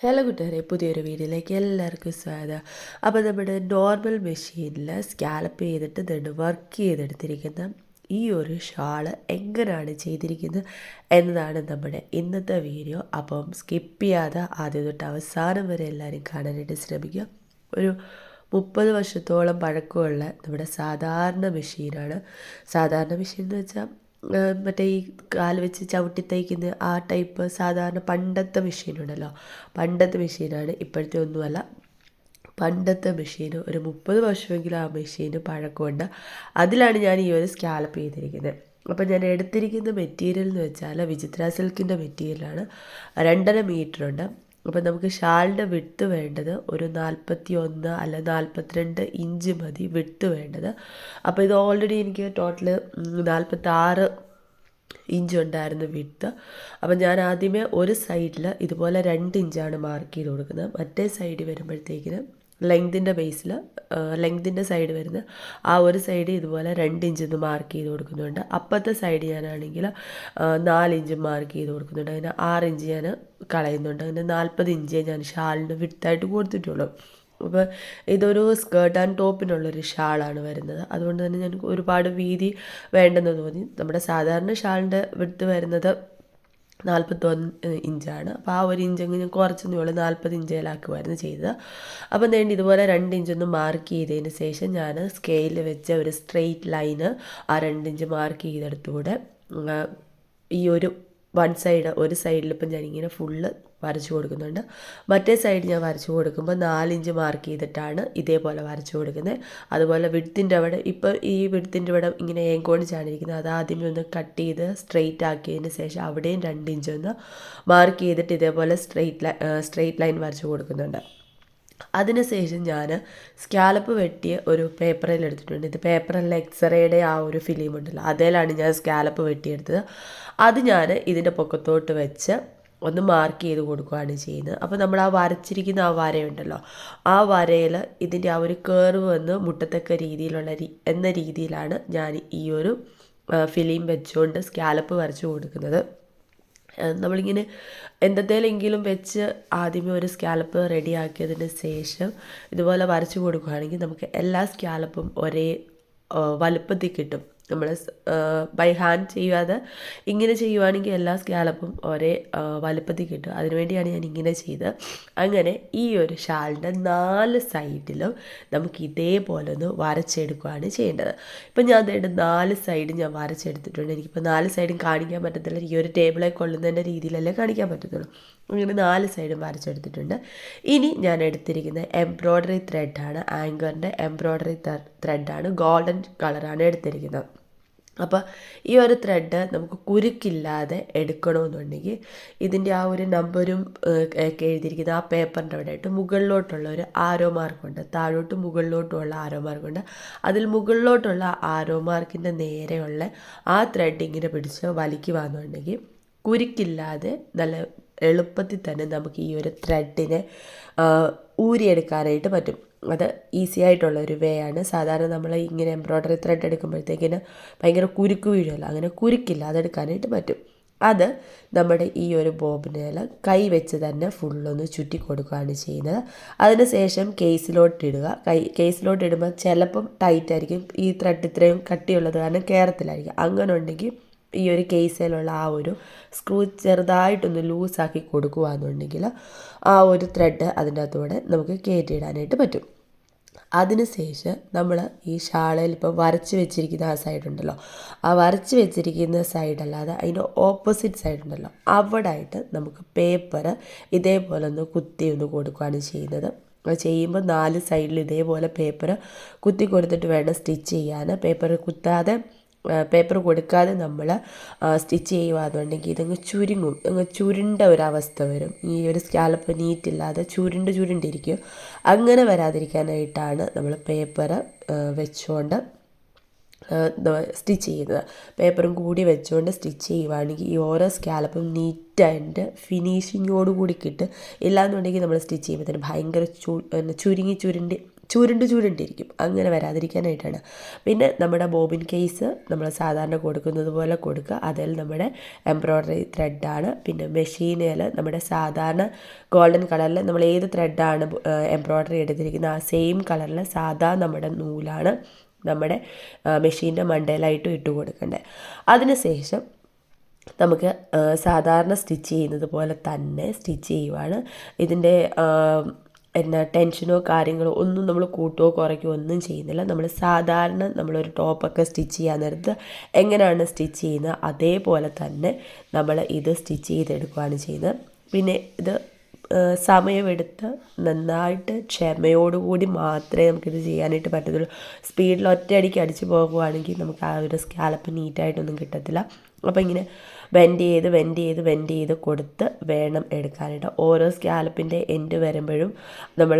Hello കൂട്ടുകാരെ പുതിയൊരു വീഡിയോയിലേക്ക് എല്ലാവർക്കും സ്വാഗതം. അപ്പോൾ നമ്മുടെ നോർമൽ മെഷീനിൽ സ്കാലപ്പ് ചെയ്തിട്ട് ഇതുണ്ട് വർക്ക് ചെയ്തെടുത്തിരിക്കുന്ന ഈ ഒരു ഷാൾ എങ്ങനെയാണ് ചെയ്തിരിക്കുന്നത് എന്നതാണ് നമ്മുടെ ഇന്നത്തെ വീഡിയോ. അപ്പം സ്കിപ്പ് ചെയ്യാതെ ആദ്യം തൊട്ട് അവസാനം വരെ എല്ലാവരും കാണാനായിട്ട് ശ്രമിക്കുക. ഒരു മുപ്പത് വർഷത്തോളം പഴക്കമുള്ള നമ്മുടെ സാധാരണ മെഷീനാണ്. സാധാരണ മെഷീൻ എന്ന് വെച്ചാൽ മറ്റേ ഈ കാൽ വെച്ച് ചവിട്ടി തയ്ക്കുന്ന ആ ടൈപ്പ് സാധാരണ പണ്ടത്തെ മെഷീനുണ്ടല്ലോ. പണ്ടത്തെ മെഷീനാണ് ഇപ്പോഴത്തെ ഒന്നുമല്ല. പണ്ടത്തെ മെഷീൻ ഒരു മുപ്പത് വർഷമെങ്കിലും ആ മെഷീന് പഴക്കമുണ്ട്. അതിലാണ് ഞാൻ ഈ ഒരു സ്കാലപ്പ് ചെയ്തിരിക്കുന്നത്. അപ്പോൾ ഞാൻ എടുത്തിരിക്കുന്ന മെറ്റീരിയൽ എന്ന് വെച്ചാൽ വിചിത്ര സിൽക്കിന്റെ മെറ്റീരിയലാണ്. രണ്ടര മീറ്റർ അപ്പോൾ നമുക്ക് ഷാളിന്റെ വിട്ട് വേണ്ടത് ഒരു നാൽപ്പത്തി ഒന്ന് അല്ല നാൽപ്പത്തിരണ്ട് ഇഞ്ച് മതി വിട്ട് വേണ്ടത്. അപ്പോൾ ഇത് ഓൾറെഡി എനിക്ക് ടോട്ടൽ നാൽപ്പത്താറ് ഇഞ്ച് ഉണ്ടായിരുന്നു വിട്ട്. അപ്പം ഞാൻ ആദ്യമേ ഒരു സൈഡിൽ ഇതുപോലെ രണ്ട് ഇഞ്ചാണ് മാർക്ക് ചെയ്ത് കൊടുക്കുന്നത്. മറ്റേ സൈഡ് വരുമ്പോഴത്തേക്കിന് ലെങ്തിന്റെ ബേസിൽ ലെങ്തിന്റെ സൈഡ് വരുന്ന ആ ഒരു സൈഡ് ഇതുപോലെ രണ്ട് ഇഞ്ച് നിന്ന് മാർക്ക് ചെയ്ത് കൊടുക്കുന്നുണ്ട്. അപ്പത്തെ സൈഡ് ഞാനാണെങ്കിൽ ഇഞ്ച് മാർക്ക് ചെയ്ത് കൊടുക്കുന്നുണ്ട്. അങ്ങനെ ആറ് ഇഞ്ച് ഞാൻ കളയുന്നുണ്ട്. അങ്ങനെ നാൽപ്പത് ഇഞ്ചേ ഞാൻ ഷാളിന് വിട്ടായിട്ട് കൊടുത്തിട്ടുള്ളൂ. അപ്പോൾ ഇതൊരു സ്കേർട്ട് ആൻഡ് ടോപ്പിനുള്ളൊരു ഷാളാണ് വരുന്നത്. അതുകൊണ്ട് തന്നെ ഞാൻ ഒരുപാട് വീതി വേണ്ടെന്ന് തോന്നി നമ്മുടെ സാധാരണ ഷാളിന്റെ വിടുത്ത് വരുന്നത് നാൽപ്പത്തൊന്ന് ഇഞ്ചാണ്. അപ്പോൾ ആ ഒരു ഇഞ്ചെങ്കിൽ ഞാൻ കുറച്ചൊന്നും ഉള്ളൂ. നാൽപ്പത് ഇഞ്ചിലാക്കുമായിരുന്നു ചെയ്തത്. അപ്പം വേണ്ടി ഇതുപോലെ രണ്ട് ഇഞ്ചൊന്ന് മാർക്ക് ചെയ്തതിന് ശേഷം ഞാൻ സ്കെയിൽ വെച്ച ഒരു സ്ട്രെയിറ്റ് ലൈന് ആ രണ്ട് ഇഞ്ച് മാർക്ക് ചെയ്തെടുത്തുകൂടെ. ഈ ഒരു വൺ സൈഡ് ഒരു സൈഡിൽ ഇപ്പം ഞാനിങ്ങനെ ഫുള്ള് വരച്ചു കൊടുക്കുന്നുണ്ട്. മറ്റേ സൈഡ് ഞാൻ വരച്ചു കൊടുക്കുമ്പോൾ നാലിഞ്ച് മാർക്ക് ചെയ്തിട്ടാണ് ഇതേപോലെ വരച്ചു കൊടുക്കുന്നത് അതുപോലെ വിടുത്തിന്റെ അവിടെ ഇപ്പോൾ ഈ വിടുത്തിന്റെ ഇവിടെ ഇങ്ങനെ ഏങ്കോണിച്ചാണ് ഇരിക്കുന്നത് അത് ആദ്യമേ ഒന്ന് കട്ട് ചെയ്ത് സ്ട്രെയിറ്റ് ആക്കിയതിന് ശേഷം അവിടെയും രണ്ടിഞ്ച് ഒന്ന് മാർക്ക് ചെയ്തിട്ട് ഇതേപോലെ സ്ട്രെയിറ്റ് ലൈ സ്ട്രെയിറ്റ് ലൈൻ വരച്ചു കൊടുക്കുന്നുണ്ട്. അതിനുശേഷം ഞാൻ സ്കാലപ്പ് വെട്ടിയ ഒരു പേപ്പറിൽ എടുത്തിട്ടുണ്ട്. ഇത് പേപ്പറിൽ എക്സ്റേയുടെ ആ ഒരു ഫിലിം ഉണ്ടല്ലോ. അതിലാണ് ഞാൻ സ്കാലപ്പ് വെട്ടിയെടുത്തത്. അത് ഞാൻ ഇതിന്റെ പൊക്കത്തോട്ട് വെച്ച് ഒന്ന് മാർക്ക് ചെയ്ത് കൊടുക്കുകയാണ് ചെയ്യുന്നത്. അപ്പോൾ നമ്മൾ ആ വരച്ചിരിക്കുന്ന ആ വരയുണ്ടല്ലോ. ആ വരയിൽ ഇതിന്റെ ആ ഒരു കേർവ് വന്ന് മുട്ടത്തക്ക രീതിയിലുള്ള എന്ന രീതിയിലാണ് ഞാൻ ഈ ഒരു ഫിലിം വെച്ചുകൊണ്ട് സ്കാലപ്പ് വരച്ചു കൊടുക്കുന്നത്. നമ്മളിങ്ങനെ എന്തെങ്കിലും വെച്ച് ആദ്യമേ ഒരു സ്കാലപ്പ് റെഡിയാക്കിയതിന് ശേഷം ഇതുപോലെ വരച്ചു കൊടുക്കുകയാണെങ്കിൽ നമുക്ക് എല്ലാ സ്കാലപ്പും ഒരേ വലുപ്പത്തിൽ കിട്ടും. നമ്മൾ ബൈ ഹാൻഡ് ചെയ്യാതെ ഇങ്ങനെ ചെയ്യുവാണെങ്കിൽ എല്ലാ സ്കാലപ്പും ഒരേ വലുപ്പത്തിൽ കിട്ടും. അതിനുവേണ്ടിയാണ് ഞാൻ ഇങ്ങനെ ചെയ്തത്. അങ്ങനെ ഈ ഒരു ഷാളിന്റെ നാല് സൈഡിലും നമുക്ക് ഇതേപോലെ ഒന്ന് വരച്ചെടുക്കുകയാണ് ചെയ്യേണ്ടത്. ഇപ്പം ഞാൻ അതായത് നാല് സൈഡ് ഞാൻ വരച്ചെടുത്തിട്ടുണ്ട്. എനിക്കിപ്പോൾ നാല് സൈഡും കാണിക്കാൻ പറ്റത്തില്ല. ഈ ഒരു ടേബിളെ കൊള്ളുന്നതിന്റെ രീതിയിലല്ലേ കാണിക്കാൻ പറ്റത്തുള്ളൂ. അങ്ങനെ നാല് സൈഡും വരച്ചെടുത്തിട്ടുണ്ട്. ഇനി ഞാൻ എടുത്തിരിക്കുന്നത് എംബ്രോയ്ഡറി ത്രെഡാണ് ആങ്കറിന്റെ എംബ്രോയ്ഡറി ത്രെഡാണ് ഗോൾഡൻ കളറാണ് എടുത്തിരിക്കുന്നത്. അപ്പോൾ ഈ ഒരു ത്രെഡ് നമുക്ക് കുരുക്കില്ലാതെ എടുക്കണമെന്നുണ്ടെങ്കിൽ ഇതിന്റെ ആ ഒരു നമ്പരും ഒക്കെ എഴുതിയിരിക്കുന്ന ആ പേപ്പറിന്റെ അവിടെ ആയിട്ട് മുകളിലോട്ടുള്ള ഒരു ആരോ മാർക്കുണ്ട് താഴോട്ട് മുകളിലോട്ടുമുള്ള ആരോ മാർക്കുണ്ട് അതിൽ മുകളിലോട്ടുള്ള ആരോ മാർക്കിന്റെ നേരെയുള്ള ആ ത്രെഡ് ഇങ്ങനെ പിടിച്ച് വലിക്കുവാന്നുണ്ടെങ്കിൽ കുരുക്കില്ലാതെ നല്ല എളുപ്പത്തിൽ തന്നെ നമുക്ക് ഈ ഒരു ത്രെഡിനെ ഊരിയെടുക്കാനായിട്ട് പറ്റും. അത് ഈസി ആയിട്ടുള്ള ഒരു വേ ആണ്. സാധാരണ നമ്മൾ ഇങ്ങനെ എംബ്രോയ്ഡറി ത്രെഡ് എടുക്കുമ്പോഴത്തേക്കിന് ഭയങ്കര കുരുക്ക് വീഴുമല്ലോ അങ്ങനെ കുരുക്കില്ല. അതെടുക്കാനായിട്ട് പറ്റും. അത് നമ്മുടെ ഈ ഒരു ബോബിനെല്ലാം കൈ വെച്ച് തന്നെ ഫുള്ളൊന്ന് ചുറ്റി കൊടുക്കുകയാണ് ചെയ്യുന്നത്. അതിന് ശേഷം കേസിലോട്ട് ഇടുക. കൈ കേസിലോട്ട് ഇടുമ്പോൾ ചിലപ്പം ടൈറ്റായിരിക്കും ഈ ത്രെഡ് ഇത്രയും കട്ടിയുള്ളത് കാരണം കേരത്തിലായിരിക്കും. അങ്ങനെ ഉണ്ടെങ്കിൽ ഈ ഒരു കേസിലുള്ള ആ ഒരു സ്ക്രൂ ചെറുതായിട്ടൊന്ന് ലൂസാക്കി കൊടുക്കുകയെന്നുണ്ടെങ്കിൽ ആ ഒരു ത്രെഡ് അതിന്റെ അകത്തൂടെ നമുക്ക് കയറ്റിയിടാനായിട്ട് പറ്റും. അതിനുശേഷം നമ്മൾ ഈ ഷാളയിൽ ഇപ്പോൾ വരച്ച് വെച്ചിരിക്കുന്ന ആ സൈഡ് ഉണ്ടല്ലോ. ആ വരച്ച് വെച്ചിരിക്കുന്ന സൈഡ് അല്ലാതെ അതിന്റെ ഓപ്പോസിറ്റ് സൈഡ് ഉണ്ടല്ലോ. അവിടെ ആയിട്ട് നമുക്ക് പേപ്പർ ഇതേപോലെ ഒന്ന് കുത്തി ഒന്ന് കൊടുക്കുകയാണ് ചെയ്യുന്നത്. ചെയ്യുമ്പോൾ നാല് സൈഡിൽ ഇതേപോലെ പേപ്പർ കുത്തി കൊടുത്തിട്ട് വേണം സ്റ്റിച്ച് ചെയ്യാൻ. പേപ്പർ കുത്താതെ പേപ്പർ കൊടുക്കാതെ നമ്മൾ സ്റ്റിച്ച് ചെയ്യുകയാണെന്നുണ്ടെങ്കിൽ ഇതങ്ങ് ചുരുങ്ങും. അങ്ങ് ചുരുണ്ട ഒരവസ്ഥ വരും. ഈ ഒരു സ്കാലപ്പ് നീറ്റില്ലാതെ ചുരുണ്ട് ചുരുണ്ടിരിക്കും. അങ്ങനെ വരാതിരിക്കാനായിട്ടാണ് നമ്മൾ പേപ്പർ വെച്ചുകൊണ്ട് സ്റ്റിച്ച് ചെയ്യുന്നത്. പേപ്പറും കൂടി വെച്ചുകൊണ്ട് സ്റ്റിച്ച് ചെയ്യുവാണെങ്കിൽ ഈ ഓരോ സ്കാലപ്പും നീറ്റായിട്ട് ഫിനിഷിങ്ങോട് കൂടി കിട്ടും. ഇല്ലാന്നുണ്ടെങ്കിൽ നമ്മൾ സ്റ്റിച്ച് ചെയ്യുമ്പോഴത്തേന് ഭയങ്കര ചു ചുരുങ്ങി ചുരുണ്ടി ചുരുണ്ട് ചുരുണ്ടിരിക്കും. അങ്ങനെ വരാതിരിക്കാനായിട്ടാണ്. പിന്നെ നമ്മുടെ ബോബിൻ കേസ് നമ്മൾ സാധാരണ കൊടുക്കുന്നത് പോലെ കൊടുക്കുക. അതിൽ നമ്മുടെ എംബ്രോയ്ഡറി ത്രെഡാണ് പിന്നെ മെഷീനിൽ നമ്മുടെ സാധാരണ ഗോൾഡൻ കളറിൽ നമ്മൾ ഏത് ത്രെഡാണ് എംബ്രോയ്ഡറി എടുത്തിരിക്കുന്നത് ആ സെയിം കളറിൽ സാധാ നമ്മുടെ നൂലാണ് നമ്മുടെ മെഷീന്റെ മണ്ടയിലായിട്ടും ഇട്ട് കൊടുക്കേണ്ടത് അതിനുശേഷം നമുക്ക് സാധാരണ സ്റ്റിച്ച് ചെയ്യുന്നത് പോലെ തന്നെ സ്റ്റിച്ച് ചെയ്യുവാണ്. ഇതിന്റെ എന്നാ ടെൻഷനോ കാര്യങ്ങളോ ഒന്നും നമ്മൾ കൂട്ടുകയോ കുറയ്ക്കുകയോ ഒന്നും ചെയ്യുന്നില്ല. നമ്മൾ സാധാരണ നമ്മളൊരു ടോപ്പൊക്കെ സ്റ്റിച്ച് ചെയ്യാൻ നേരത്ത് എങ്ങനെയാണ് സ്റ്റിച്ച് ചെയ്യുന്നത് അതേപോലെ തന്നെ നമ്മൾ ഇത് സ്റ്റിച്ച് ചെയ്തെടുക്കുകയാണ് ചെയ്യുന്നത്. പിന്നെ ഇത് സമയമെടുത്ത് നന്നായിട്ട് ക്ഷമയോടുകൂടി മാത്രമേ നമുക്കിത് ചെയ്യാനായിട്ട് പറ്റത്തുള്ളൂ. സ്പീഡിൽ ഒറ്റയടിക്ക് അടിച്ച് പോകുകയാണെങ്കിൽ നമുക്ക് ആ ഒരു സ്കാലപ്പ് നീറ്റായിട്ടൊന്നും കിട്ടത്തില്ല. അപ്പോൾ ഇങ്ങനെ വെൻഡ് ചെയ്ത് വെൻഡ് ചെയ്ത് വെൻഡ് ചെയ്ത് കൊടുത്ത് വേണം എടുക്കാനായിട്ട് ഓരോ സ്കാലപ്പിന്റെ എൻഡ് വരുമ്പോഴും നമ്മൾ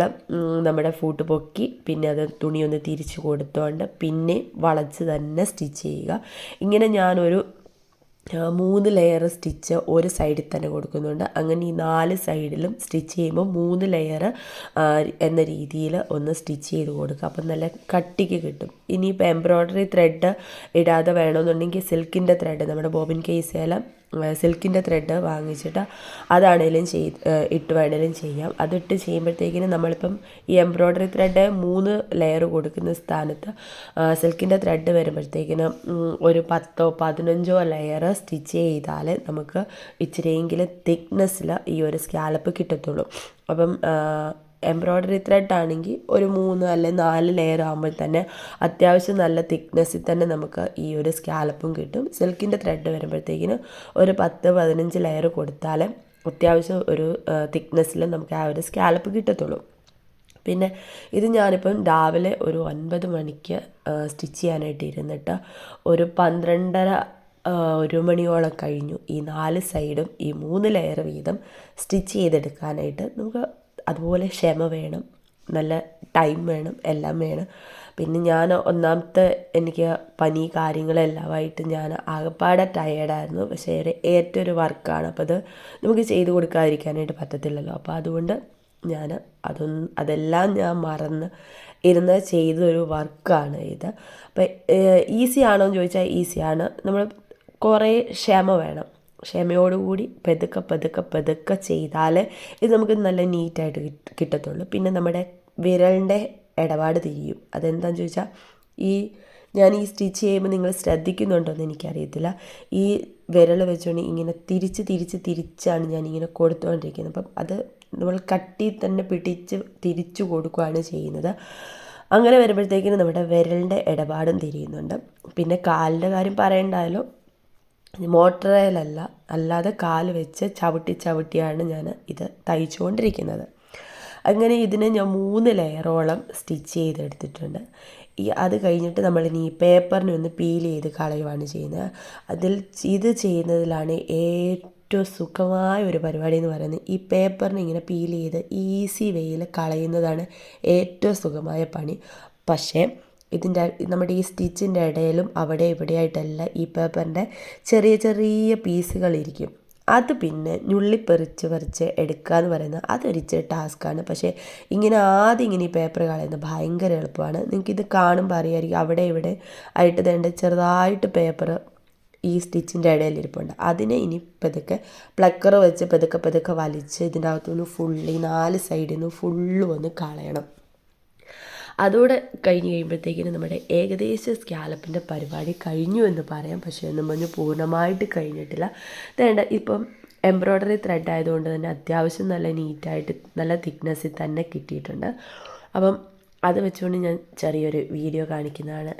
നമ്മുടെ ഫൂട്ട് പൊക്കി പിന്നെ അത് തുണിയൊന്ന് തിരിച്ച് കൊടുത്തുകൊണ്ട് പിന്നെ വളച്ച് തന്നെ സ്റ്റിച്ച് ചെയ്യുക. ഇങ്ങനെ ഞാനൊരു മൂന്ന് ലെയർ സ്റ്റിച്ച് ഒരു സൈഡിൽ തന്നെ കൊടുക്കുന്നുണ്ട്. അങ്ങനെ ഈ നാല് സൈഡിലും സ്റ്റിച്ച് ചെയ്യുമ്പോൾ മൂന്ന് ലെയർ എന്ന രീതിയിൽ ഒന്ന് സ്റ്റിച്ച് ചെയ്ത് കൊടുക്കുക. അപ്പം നല്ല കട്ടിക്ക് കിട്ടും. ഇനിയിപ്പോൾ എംബ്രോയ്ഡറി ത്രെഡ് ഇടാതെ വേണമെന്നുണ്ടെങ്കിൽ സിൽക്കിന്റെ ത്രെഡ് നമ്മുടെ ബോബിൻ കേസേലം സിൽക്കിന്റെ ത്രെഡ് വാങ്ങിച്ചിട്ട് അതാണേലും ചെയ് ഇട്ട് വേണേലും ചെയ്യാം. അതിട്ട് ചെയ്യുമ്പോഴത്തേക്കിനും നമ്മളിപ്പം ഈ എംബ്രോയ്ഡറി ത്രെഡ് മൂന്ന് ലെയർ കൊടുക്കുന്ന സ്ഥാനത്ത് സിൽക്കിന്റെ ത്രെഡ് വരുമ്പോഴത്തേക്കിനും ഒരു പത്തോ പതിനഞ്ചോ ലെയർ സ്റ്റിച്ച് ചെയ്താൽ നമുക്ക് ഇച്ചിരിയെങ്കിലും തിക്നെസ്സിൽ ഈ ഒരു സ്കാലപ്പ് കിട്ടത്തുള്ളൂ. അപ്പം എംബ്രോയ്ഡറി ത്രെഡ് ആണെങ്കിൽ ഒരു മൂന്ന് അല്ലെ നാല് ലെയർ ആകുമ്പോൾ തന്നെ അത്യാവശ്യം നല്ല തിക്നെസ്സിൽ തന്നെ നമുക്ക് ഈ ഒരു സ്കാലപ്പും കിട്ടും. സിൽക്കിന്റെ ത്രെഡ് വരുമ്പോഴത്തേക്കിന് ഒരു പത്ത് പതിനഞ്ച് ലെയർ കൊടുത്താൽ അത്യാവശ്യം ഒരു തിക്നെസ്സിൽ നമുക്ക് ആ ഒരു സ്കാലപ്പ് കിട്ടത്തുള്ളൂ. പിന്നെ ഇത് ഞാനിപ്പം രാവിലെ ഒരു ഒൻപത് മണിക്ക് സ്റ്റിച്ച് ചെയ്യാനായിട്ട് ഇരുന്നിട്ട് ഒരു പന്ത്രണ്ടര ഒരു മണിയോളം കഴിഞ്ഞു. ഈ നാല് സൈഡും ഈ മൂന്ന് ലെയർ വീതം സ്റ്റിച്ച് ചെയ്തെടുക്കാനായിട്ട് നമുക്ക് അതുപോലെ ക്ഷമ വേണം നല്ല ടൈം വേണം എല്ലാം വേണം. പിന്നെ ഞാൻ ഒന്നാമത്തെ എനിക്ക് പനി കാര്യങ്ങളെല്ലാമായിട്ട് ഞാൻ ആകപ്പാടെ ടയേർഡായിരുന്നു പക്ഷേ ഏറ്റവും ഒരു വർക്കാണ് അപ്പോൾ അത് നമുക്ക് ചെയ്ത് കൊടുക്കാതിരിക്കാനായിട്ട് പറ്റത്തില്ലല്ലോ. അപ്പോൾ അതുകൊണ്ട് ഞാൻ അതൊന്നും അതെല്ലാം ഞാൻ മറന്ന് ഇരുന്ന് ചെയ്തൊരു വർക്കാണ് ഇത്. അപ്പോൾ ഈസി ആണോ എന്ന് ചോദിച്ചാൽ ഈസിയാണ് നമ്മൾ കുറേ ക്ഷമ വേണം. ക്ഷമയോടുകൂടി പതുക്കെ പതുക്കെ പതുക്കെ ചെയ്താൽ ഇത് നമുക്ക് നല്ല നീറ്റായിട്ട് കിട്ടത്തുള്ളൂ. പിന്നെ നമ്മുടെ വിരലിന്റെ ഇടപാട് തിരിയും. അതെന്താണെന്ന് ചോദിച്ചാൽ ഈ ഞാൻ ഈ സ്റ്റിച്ച് ചെയ്യുമ്പോൾ നിങ്ങൾ ശ്രദ്ധിക്കുന്നുണ്ടോ എന്ന് എനിക്കറിയത്തില്ല. ഈ വിരൽ വെച്ചുകൊണ്ട് ഇങ്ങനെ തിരിച്ച് തിരിച്ച് തിരിച്ചാണ് ഞാൻ ഇങ്ങനെ കൊടുത്തുകൊണ്ടിരിക്കുന്നത് അപ്പം അത് നമ്മൾ കട്ടി തന്നെ പിടിച്ച് തിരിച്ചു കൊടുക്കുകയാണ് ചെയ്യുന്നത്. അങ്ങനെ വരുമ്പോഴത്തേക്കിനും നമ്മുടെ വിരലിന്റെ ഇടപാടും തിരിയുന്നുണ്ട്. പിന്നെ കാലിന്റെ കാര്യം പറയണ്ടായാലോ മോട്ടറേലല്ല അല്ലാതെ കാൽ വെച്ച് ചവിട്ടി ചവിട്ടിയാണ് ഞാൻ ഇത് തയ്ച്ചുകൊണ്ടിരിക്കുന്നത്. അങ്ങനെ ഇതിനെ ഞാൻ മൂന്ന് ലെയറോളം സ്റ്റിച്ച് ചെയ്തെടുത്തിട്ടുണ്ട്. ഈ അത് കഴിഞ്ഞിട്ട് നമ്മൾ ഇനി പേപ്പറിനെ ഒന്ന് പീൽ ചെയ്ത് കളയുവാണ് ചെയ്യുന്നത്. അതിൽ ഇത് ചെയ്യുന്നതിലാണ് ഏറ്റവും സുഖമായ ഒരു പരിപാടി എന്ന് പറയുന്നത്. ഈ പേപ്പറിനെ ഇങ്ങനെ പീൽ ചെയ്ത് ഈസി വേയിൽ കളയുന്നതാണ് ഏറ്റവും സുഖമായ പണി. പക്ഷേ ഇതിന്റെ നമ്മുടെ ഈ സ്റ്റിച്ചിന്റെ ഇടയിലും അവിടെ ഇവിടെയായിട്ടല്ല ഈ പേപ്പറിന്റെ ചെറിയ ചെറിയ പീസുകളിരിക്കും. അത് പിന്നെ ഞുള്ളിപ്പറിച്ച് പറിച്ച് എടുക്കുക എന്ന് പറയുന്നത് അതൊരിച്ചിരി ടാസ്ക്കാണ്. പക്ഷേ ഇങ്ങനെ ആദ്യം ഇങ്ങനെ ഈ പേപ്പർ കളയുന്നത് ഭയങ്കര എളുപ്പമാണ്. നിങ്ങൾക്കിത് കാണുമ്പോൾ അറിയാമായിരിക്കും. അവിടെ ഇവിടെ ആയിട്ട് തേണ്ട ചെറുതായിട്ട് പേപ്പർ ഈ സ്റ്റിച്ചിന്റെ ഇടയിൽ ഇരിപ്പുണ്ട്. അതിനെ ഇനി പതുക്കെ പ്ലക്കർ വെച്ച് പതുക്കെ പതുക്കെ വലിച്ച് ഇതിന്റെ അകത്തുനിന്ന് ഫുള്ളി നാല് സൈഡിൽ നിന്ന് ഫുള്ളും ഒന്ന് കളയണം. അതോടെ കഴിഞ്ഞ് കഴിയുമ്പോഴത്തേക്കിനും നമ്മുടെ ഏകദേശ സ്കാലപ്പിന്റെ പരിപാടി കഴിഞ്ഞു എന്ന് പറയാം. പക്ഷേ എന്നും പറഞ്ഞ് പൂർണമായിട്ട് കഴിഞ്ഞിട്ടില്ല. വേണ്ട ഇപ്പം എംബ്രോയ്ഡറി ത്രെഡ് ആയതുകൊണ്ട് തന്നെ അത്യാവശ്യം നല്ല നീറ്റായിട്ട് നല്ല തിക്നെസ്സിൽ തന്നെ കിട്ടിയിട്ടുണ്ട്. അപ്പം അത് വെച്ചുകൊണ്ട് ഞാൻ ചെറിയൊരു വീഡിയോ കാണിക്കുന്നതാണ്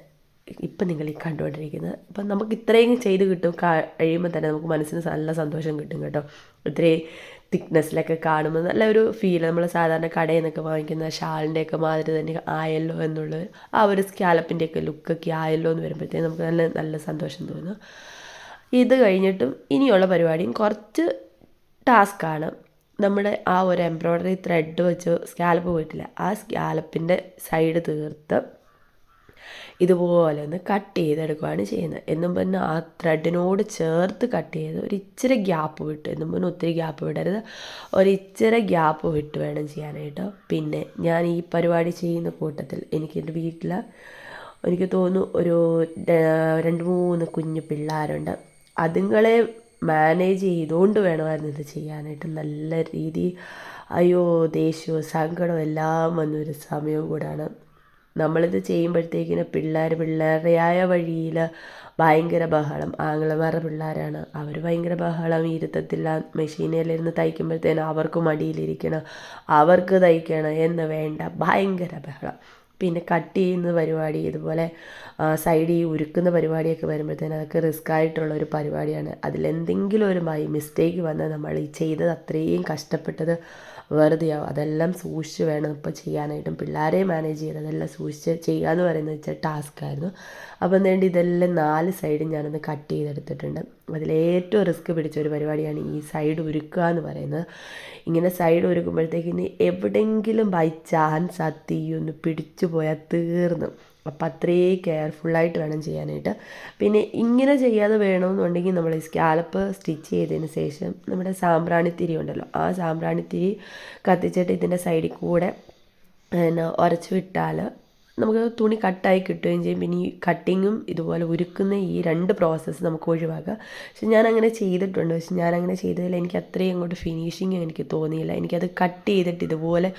ഇപ്പം നിങ്ങൾ ഈ കണ്ടുകൊണ്ടിരിക്കുന്നത്. അപ്പം നമുക്ക് ഇത്രയും ചെയ്ത് കിട്ടും. കഴിയുമ്പോൾ തന്നെ നമുക്ക് മനസ്സിന് നല്ല സന്തോഷം കിട്ടും കേട്ടോ. ഇത്രയും തിക്നെസ്സിലൊക്കെ കാണുമ്പോൾ നല്ല ഒരു ഫീൽ നമ്മൾ സാധാരണ കടയിൽ നിന്നൊക്കെ വാങ്ങിക്കുന്ന ഷാളിന്റെയൊക്കെ മാതിരി തന്നെ ആയല്ലോ എന്നുള്ളത് ആ ഒരു സ്കാലപ്പിന്റെയൊക്കെ ലുക്കൊക്കെ ആയല്ലോ എന്ന് വരുമ്പോഴത്തേക്കും നമുക്ക് നല്ല നല്ല സന്തോഷം തോന്നും. ഇത് കഴിഞ്ഞിട്ടും ഇനിയുള്ള പരിപാടിയും കുറച്ച് ടാസ്ക്കാണ് നമ്മുടെ ആ ഒരു എംബ്രോയ്ഡറി ത്രെഡ് വെച്ച് സ്കാലപ്പ് പോയിട്ടില്ല. ആ സ്കാലപ്പിന്റെ സൈഡ് തീർത്ത് ഇതുപോലെ ഒന്ന് കട്ട് ചെയ്തെടുക്കുകയാണ് ചെയ്യുന്നത്. എന്നും പറഞ്ഞാൽ ആ ത്രെഡിനോട് ചേർത്ത് കട്ട് ചെയ്ത് ഒരു ഇച്ചിരി ഗ്യാപ്പ് വിട്ട്. എന്നും പറഞ്ഞാൽ ഒത്തിരി ഗ്യാപ്പ് വിടരുത്. ഒരിച്ചിരി ഗ്യാപ്പ് വിട്ട് വേണം ചെയ്യാനായിട്ട്. പിന്നെ ഞാൻ ഈ പരിപാടി ചെയ്യുന്ന കൂട്ടത്തിൽ എനിക്ക് എന്റെ വീട്ടിൽ എനിക്ക് തോന്നുന്നു ഒരു രണ്ട് മൂന്ന് കുഞ്ഞു പിള്ളേരുണ്ട്. അതുങ്ങളെ മാനേജ് ചെയ്തുകൊണ്ട് വേണമായിരുന്നു ഇത് ചെയ്യാനായിട്ട്. നല്ല രീതി. അയ്യോ ദേഷ്യവും സങ്കടവും എല്ലാം വന്നൊരു സമയവും കൂടാണ്. നമ്മളിത് ചെയ്യുമ്പോഴത്തേക്കിന് പിള്ളേർ പിള്ളേരുടെയായ വഴിയിൽ ഭയങ്കര ബഹളം. ആങ്ങളമാരുടെ പിള്ളേരാണ്. അവർ ഭയങ്കര ബഹളം. ഇരുത്തത്തില്ല മെഷീനിലിരുന്ന് തയ്ക്കുമ്പോഴത്തേനും അവർക്ക് മടിയിലിരിക്കണം. അവർക്ക് തയ്ക്കണം എന്ന് വേണ്ട. ഭയങ്കര ബഹളം. പിന്നെ കട്ട് ചെയ്യുന്ന പരിപാടി ഇതുപോലെ സൈഡിൽ ഉരുക്കുന്ന പരിപാടിയൊക്കെ വരുമ്പോഴത്തേനും അതൊക്കെ റിസ്ക് ആയിട്ടുള്ള ഒരു പരിപാടിയാണ്. അതിലെന്തെങ്കിലും ഒരു മൈ മിസ്റ്റേക്ക് വന്നാൽ നമ്മൾ ഈ ചെയ്തത് അത്രയും കഷ്ടപ്പെട്ടത് വെറുതെയാവും. അതെല്ലാം സൂക്ഷിച്ച് വേണം ഇപ്പോൾ ചെയ്യാനായിട്ടും. പിള്ളേരെ മാനേജ് ചെയ്ത് അതെല്ലാം സൂക്ഷിച്ച് ചെയ്യുക എന്ന് പറയുന്നത് വെച്ചാൽ ടാസ്ക് ആയിരുന്നു. അപ്പം വേണ്ടി ഇതെല്ലാം നാല് സൈഡും ഞാനൊന്ന് കട്ട് ചെയ്തെടുത്തിട്ടുണ്ട്. അതിലേറ്റവും റിസ്ക് പിടിച്ച ഒരു പരിപാടിയാണ് ഈ സൈഡ് ഉരുക്കുക എന്ന് പറയുന്നത്. ഇങ്ങനെ സൈഡ് ഉരുക്കുമ്പോഴത്തേക്കിന് എവിടെയെങ്കിലും ബൈ ചാൻസ് ആ ഒന്ന് പിടിച്ചു പോയാൽ തീർന്നു. അപ്പം അത്രയും കെയർഫുള്ളായിട്ട് വേണം ചെയ്യാനായിട്ട്. പിന്നെ ഇങ്ങനെ ചെയ്യാതെ വേണമെന്നുണ്ടെങ്കിൽ നമ്മൾ ഈ സ്കാലപ്പ് സ്റ്റിച്ച് ചെയ്തതിന് ശേഷം നമ്മുടെ സാമ്പ്രാണിത്തിരി ഉണ്ടല്ലോ ആ സാമ്പ്രാണിത്തിരി കത്തിച്ചിട്ട് ഇതിന്റെ സൈഡിൽ കൂടെ പിന്നെ ഉരച്ചു വിട്ടാൽ നമുക്ക് തുണി കട്ടായി കിട്ടുകയും ചെയ്യും. പിന്നെ ഈ കട്ടിങ്ങും ഇതുപോലെ ഉരുക്കുന്ന ഈ രണ്ട് പ്രോസസ്സ് നമുക്ക് ഒഴിവാക്കാം. പക്ഷെ ഞാൻ അങ്ങനെ ചെയ്തിട്ടുണ്ട്. പക്ഷെ ഞാൻ അങ്ങനെ ചെയ്തതിൽ എനിക്ക് അത്രയും അങ്ങോട്ട് ഫിനിഷിങ് എനിക്ക് തോന്നിയില്ല. എനിക്കത് കട്ട് ചെയ്തിട്ട് ഇതുപോലെ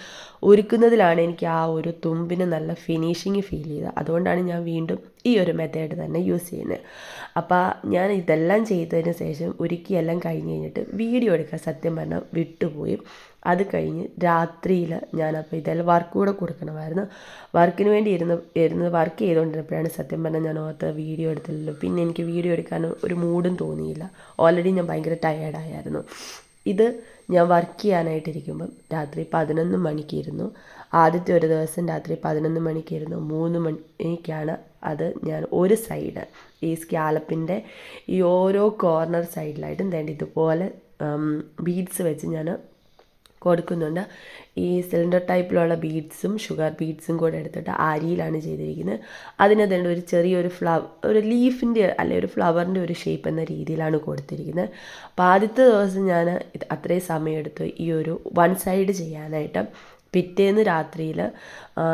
ഉരുക്കുന്നതിലാണ് എനിക്ക് ആ ഒരു തുമ്പിന് നല്ല ഫിനിഷിങ് ഫീൽ ചെയ്തത്. അതുകൊണ്ടാണ് ഞാൻ വീണ്ടും ഈ ഒരു മെത്തേഡ് തന്നെ യൂസ് ചെയ്യുന്നത് അപ്പോൾ ഞാൻ ഇതെല്ലാം ചെയ്തതിന് ശേഷം ഒരുക്കിയെല്ലാം കഴിഞ്ഞ് കഴിഞ്ഞിട്ട് വീഡിയോ എടുക്കാൻ സത്യം പറഞ്ഞാൽ വിട്ടുപോയി. അത് കഴിഞ്ഞ് രാത്രിയിൽ ഞാനപ്പോൾ ഇതെല്ലാം വർക്ക് കൂടെ കൊടുക്കണമായിരുന്നു. വർക്കിന് വേണ്ടി ഇരുന്ന് ഇരുന്ന് വർക്ക് ചെയ്തുകൊണ്ടിരുന്നപ്പോഴാണ് സത്യം പറഞ്ഞാൽ ഞാൻ ഓർത്ത് വീഡിയോ എടുത്തില്ലല്ലോ. പിന്നെ എനിക്ക് വീഡിയോ എടുക്കാൻ ഒരു മൂഡും തോന്നിയില്ല. ഓൾറെഡി ഞാൻ ഭയങ്കര ടയേർഡായിരുന്നു ഇത് ഞാൻ വർക്ക് ചെയ്യാനായിട്ടിരിക്കുമ്പം രാത്രി പതിനൊന്ന് മണിക്കിരുന്നു ആദ്യത്തെ ഒരു ദിവസം രാത്രി പതിനൊന്ന് മണിക്കായിരുന്നു. മൂന്ന് മണിക്കാണ് അത് ഞാൻ ഒരു സൈഡ് ഈ സ്കാലപ്പിന്റെ ഈ ഓരോ കോർണർ സൈഡിലായിട്ടും തേണ്ട ഇതുപോലെ ബീഡ്സ് വെച്ച് ഞാൻ കൊടുക്കുന്നുണ്ട്. ഈ സിലിണ്ടർ ടൈപ്പിലുള്ള ബീഡ്സും ഷുഗർ ബീഡ്സും കൂടെ എടുത്തിട്ട് അരിയിലാണ് ചെയ്തിരിക്കുന്നത്. അതിനകത്ത് ഒരു ചെറിയൊരു ഫ്ലവർ ഒരു ലീഫിന്റെ അല്ലെ ഒരു ഫ്ലവറിന്റെ ഒരു ഷേപ്പ് എന്ന രീതിയിലാണ് കൊടുത്തിരിക്കുന്നത്. അപ്പോൾ ആദ്യത്തെ ദിവസം ഞാൻ അത്രയും സമയമെടുത്തു ഈ ഒരു വൺ സൈഡ് ചെയ്യാനായിട്ട്. പിറ്റേന്ന് രാത്രിയിൽ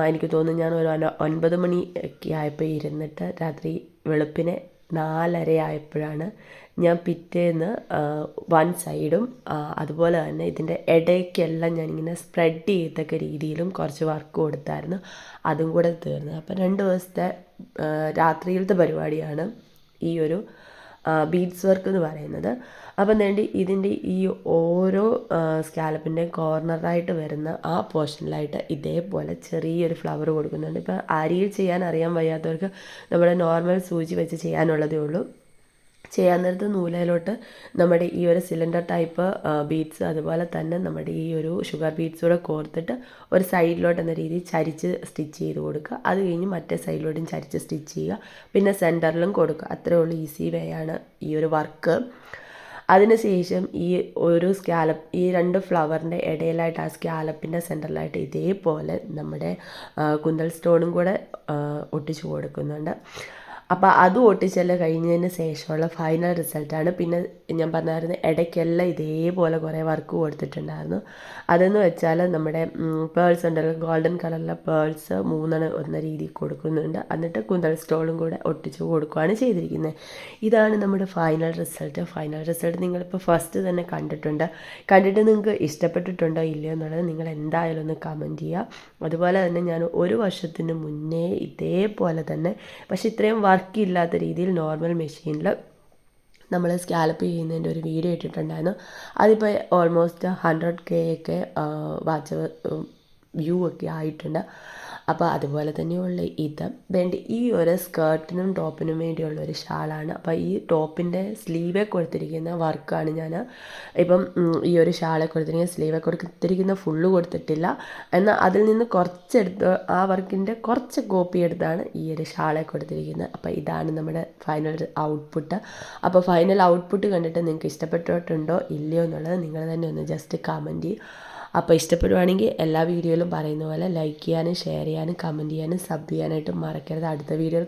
എനിക്ക് തോന്നുന്നു ഞാൻ ഒരു ഒൻപത് മണി ഒക്കെ ആയപ്പോൾ ഇരുന്നിട്ട് രാത്രി വെളുപ്പിനെ നാലര ആയപ്പോഴാണ് ഞാൻ പിറ്റേന്ന് വൺ സൈഡും അതുപോലെ തന്നെ ഇതിന്റെ ഇടയ്ക്കെല്ലാം ഞാനിങ്ങനെ സ്പ്രെഡ് ചെയ്തക്ക രീതിയിലും കുറച്ച് വർക്ക് കൊടുത്തായിരുന്നു. അതും കൂടെ തീർന്നു. അപ്പം രണ്ട് ദിവസത്തെ രാത്രിയിലത്തെ പരിപാടിയാണ് ഈ ഒരു ബീഡ്സ് വർക്ക് എന്ന് പറയുന്നത്. അപ്പം വേണ്ടി ഇതിന്റെ ഈ ഓരോ സ്കാലപ്പിന്റെ കോർണറായിട്ട് വരുന്ന ആ പോർഷനിലായിട്ട് ഇതേപോലെ ചെറിയൊരു ഫ്ലവർ കൊടുക്കുന്നുണ്ട്. ഇപ്പോൾ അരിയിൽ ചെയ്യാൻ അറിയാൻ വയ്യാത്തവർക്ക് നമ്മുടെ നോർമൽ സൂചി വെച്ച് ചെയ്യാനുള്ളതേ ഉള്ളൂ. ചെയ്യാൻ നേരത്ത് നൂലയിലോട്ട് നമ്മുടെ ഈ ഒരു സിലിണ്ടർ ടൈപ്പ് ബീഡ്സ് അതുപോലെ തന്നെ നമ്മുടെ ഈ ഒരു ഷുഗർ ബീഡ്സ് കൂടെ കോർത്തിട്ട് ഒരു സൈഡിലോട്ട് എന്ന രീതിയിൽ ചരിച്ച് സ്റ്റിച്ച് ചെയ്ത് കൊടുക്കുക. അത് കഴിഞ്ഞ് മറ്റേ സൈഡിലോട്ടും ചരിച്ച് സ്റ്റിച്ച് ചെയ്യുക. പിന്നെ സെന്ററിലും കൊടുക്കുക. അത്രേ ഉള്ളൂ ഈസി വേ ആണ് ഈ ഒരു വർക്ക് അതിനുശേഷം ഈ ഒരു സ്കാലപ്പ് ഈ രണ്ട് ഫ്ലവറിന്റെ ഇടയിലായിട്ട് ആ സ്കാലപ്പിന്റെ സെന്ററിലായിട്ട് ഇതേപോലെ നമ്മുടെ കുന്തൽ സ്റ്റോണും കൂടെ ഒട്ടിച്ചു കൊടുക്കുന്നുണ്ട്. അപ്പോൾ അത് ഒട്ടിച്ചെല്ലാം കഴിഞ്ഞതിന് ശേഷമുള്ള ഫൈനൽ റിസൾട്ടാണ് പിന്നെ ഞാൻ പറഞ്ഞായിരുന്നു ഇടയ്ക്കെല്ലാം ഇതേപോലെ കുറേ വർക്ക് കൊടുത്തിട്ടുണ്ടായിരുന്നു. അതെന്ന് വെച്ചാൽ നമ്മുടെ പേൾസ് ഉണ്ടല്ലോ ഗോൾഡൻ കളറിലെ പേൾസ് മൂന്നെണ്ണം എന്ന രീതിയിൽ കൊടുക്കുന്നുണ്ട്. എന്നിട്ട് കുന്തൽ സ്റ്റോളും കൂടെ ഒട്ടിച്ച് കൊടുക്കുകയാണ് ചെയ്തിരിക്കുന്നത് ഇതാണ് നമ്മുടെ ഫൈനൽ റിസൾട്ട് ഫൈനൽ റിസൾട്ട് നിങ്ങളിപ്പോൾ ഫസ്റ്റ് തന്നെ കണ്ടിട്ടുണ്ട്. കണ്ടിട്ട് നിങ്ങൾക്ക് ഇഷ്ടപ്പെട്ടിട്ടുണ്ടോ ഇല്ലയോ എന്നുള്ളത് നിങ്ങൾ എന്തായാലും ഒന്ന് കമന്റ് ചെയ്യുക. അതുപോലെ തന്നെ ഞാൻ ഒരു വർഷത്തിന് മുന്നേ ഇതേപോലെ തന്നെ പക്ഷേ ഇത്രയും വർക്ക് ഇല്ലാത്ത രീതിയിൽ നോർമൽ മെഷീനിൽ നമ്മൾ സ്കാലപ്പ് ചെയ്യുന്നതിന്റെ ഒരു വീഡിയോ ഇട്ടിട്ടുണ്ടായിരുന്നു. അതിപ്പോൾ ഓൾമോസ്റ്റ് ഹൺഡ്രഡ് കെ ഒക്കെ വാച്ച് വ്യൂ ഒക്കെ ആയിട്ടുണ്ട്. അപ്പോൾ അതുപോലെ തന്നെയുള്ള ഇത്. വേണ്ടി ഈ ഒരു സ്കേർട്ടിനും ടോപ്പിനും വേണ്ടിയുള്ള ഒരു ഷാളാണ്. അപ്പോൾ ഈ ടോപ്പിന്റെ സ്ലീവെ കൊടുത്തിരിക്കുന്ന വർക്കാണ് ഞാൻ ഇപ്പം ഈ ഒരു ഷാളെ കൊടുത്തിരിക്കുന്ന സ്ലീവെ കൊടുത്തിരിക്കുന്ന ഫുള്ള് കൊടുത്തിട്ടില്ല. എന്നാൽ അതിൽ നിന്ന് കുറച്ചെടുത്ത് ആ വർക്കിന്റെ കുറച്ച് കോപ്പി എടുത്താണ് ഈ ഒരു ഷാളെ കൊടുത്തിരിക്കുന്നത്. അപ്പോൾ ഇതാണ് നമ്മുടെ ഫൈനൽ ഔട്ട്പുട്ട് അപ്പോൾ ഫൈനൽ ഔട്ട്പുട്ട് കണ്ടിട്ട് നിങ്ങൾക്ക് ഇഷ്ടപ്പെട്ടിട്ടുണ്ടോ ഇല്ലയോ എന്നുള്ളത് നിങ്ങൾ തന്നെ ഒന്ന് ജസ്റ്റ് കമന്റ് ചെയ്യും. അപ്പോൾ ഇഷ്ടപ്പെടുവാണെങ്കിൽ എല്ലാ വീഡിയോയിലും പറയുന്ന പോലെ ലൈക്ക് ചെയ്യാനും ഷെയർ ചെയ്യാനും കമന്റ് ചെയ്യാനും സബ് ചെയ്യാനായിട്ടും മറക്കരുത്. അടുത്ത വീഡിയോയിൽ